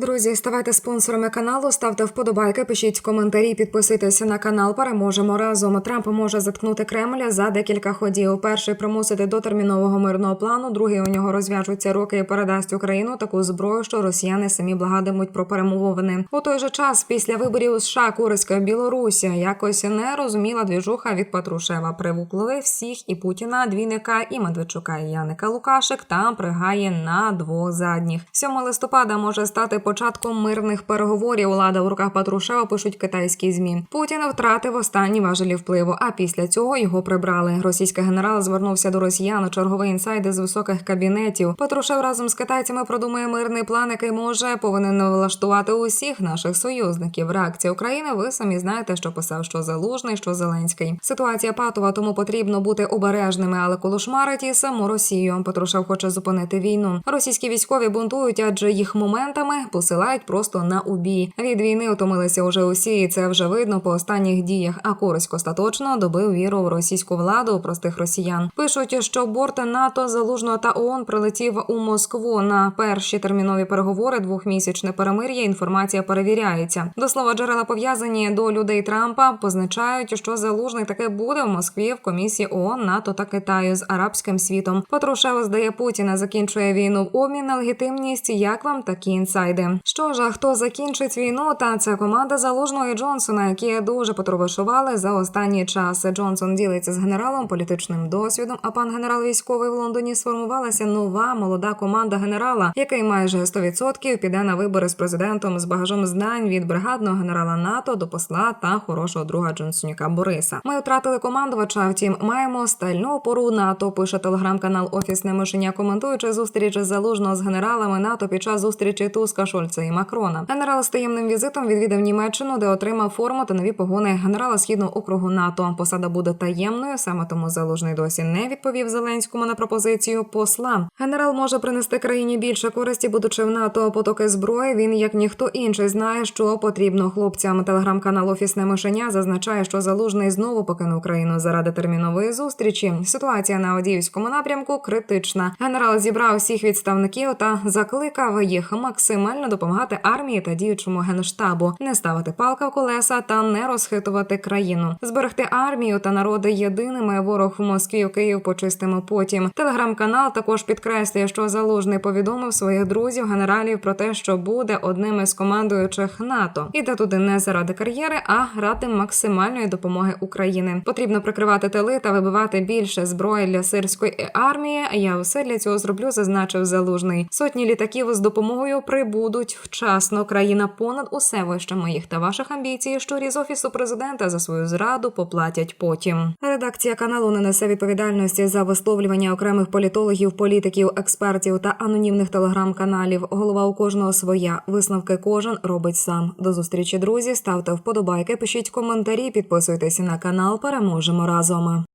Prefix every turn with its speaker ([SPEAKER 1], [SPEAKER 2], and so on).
[SPEAKER 1] Друзі, ставайте спонсорами каналу, ставте вподобайки, пишіть коментарі, підписуйтеся на канал. Переможемо разом. Трамп може заткнути Кремля за декілька ходів. Перший примусити до термінового мирного плану. Другий у нього розв'яжуться руки і передасть Україну таку зброю, що росіяни самі благатимуть про перемовини. У той же час, після виборів у США, Курська Білорусі якось не розуміла двіжуха від Патрушева. Привукли всіх і Путіна, Двійника, і Медведчука, і Яника Лукашик та пригає на двох задніх. 7 листопада може стати початком мирних переговорів. Влада в руках Патрушева пишуть китайські змі. Путін втратив останні важелі впливу. А після цього його прибрали. Російський генерал звернувся до росіян. Черговий інсайд з високих кабінетів. Патрушев разом з китайцями продумує мирний план, який може повинен влаштувати усіх наших союзників. Реакція України. Ви самі знаєте, що писав, що залужний, що Зеленський. Ситуація патова, тому потрібно бути обережними, але колошмарить і саму Росію. Патрушев хоче зупинити війну. Російські військові бунтують, адже їх моментами посилають просто на убій. Від війни утомилися уже усі, і це вже видно по останніх діях. А Курськ остаточно добив віру в російську владу простих росіян. Пишуть, що борт НАТО залужного та ООН прилетів у Москву на перші термінові переговори. Двохмісячне перемир'я. Інформація перевіряється. До слова, джерела пов'язані до людей Трампа позначають, що залужний таки буде в Москві в комісії ООН, НАТО та Китаю з арабським світом. Патрушев здає Путіна, закінчує війну в обмін на легітимність. Як вам такі інсайди? Що ж, а хто закінчить війну? Та це команда залужного Джонсона, які дуже потурбашували за останній час. Джонсон ділиться з генералом політичним досвідом. А пан генерал військовий в Лондоні сформувалася нова молода команда генерала, який майже 100% піде на вибори з президентом з багажом знань від бригадного генерала НАТО до посла та хорошого друга Джонсоніка Бориса. Ми втратили командувача. Втім, маємо стальну опору НАТО. Пише телеграм-канал Офісне мишення, коментуючи зустріч залужного з генералами НАТО під час зустрічі Туска, Шольца і Макрона. Генерал з таємним візитом відвідав Німеччину, де отримав форму та нові погони генерала східного округу НАТО. Посада буде таємною. Саме тому залужний досі не відповів Зеленському на пропозицію посла. Генерал може принести країні більше користі, будучи в НАТО потоки зброї. Він як ніхто інший знає, що потрібно хлопцям. Телеграм-канал Офісне мишеня зазначає, що залужний знову покинув країну заради термінової зустрічі. Ситуація на Одіївському напрямку критична. Генерал зібрав всіх відставників та закликав їх максимально допомагати армії та діючому генштабу, не ставити палка в колеса та не розхитувати країну, зберегти армію та народи єдиними. Ворог в Москві в Київ почистимо потім. Телеграм-канал також підкреслює, що залужний повідомив своїх друзів генералів про те, що буде одним із командуючих НАТО. Іде туди не заради кар'єри, а ради максимальної допомоги України. Потрібно прикривати тили та вибивати більше зброї для сирської армії. Я все для цього зроблю, зазначив залужний. Сотні літаків з допомогою прибудуть вчасно. Країна понад усе вище моїх та ваших амбіцій, що з офісу президента за свою зраду поплатять потім. Редакція каналу не несе відповідальності за висловлювання окремих політологів, політиків, експертів та анонімних телеграм-каналів. Голова у кожного своя. Висновки кожен робить сам. До зустрічі, друзі. Ставте вподобайки, пишіть коментарі, підписуйтесь на канал. Переможемо разом.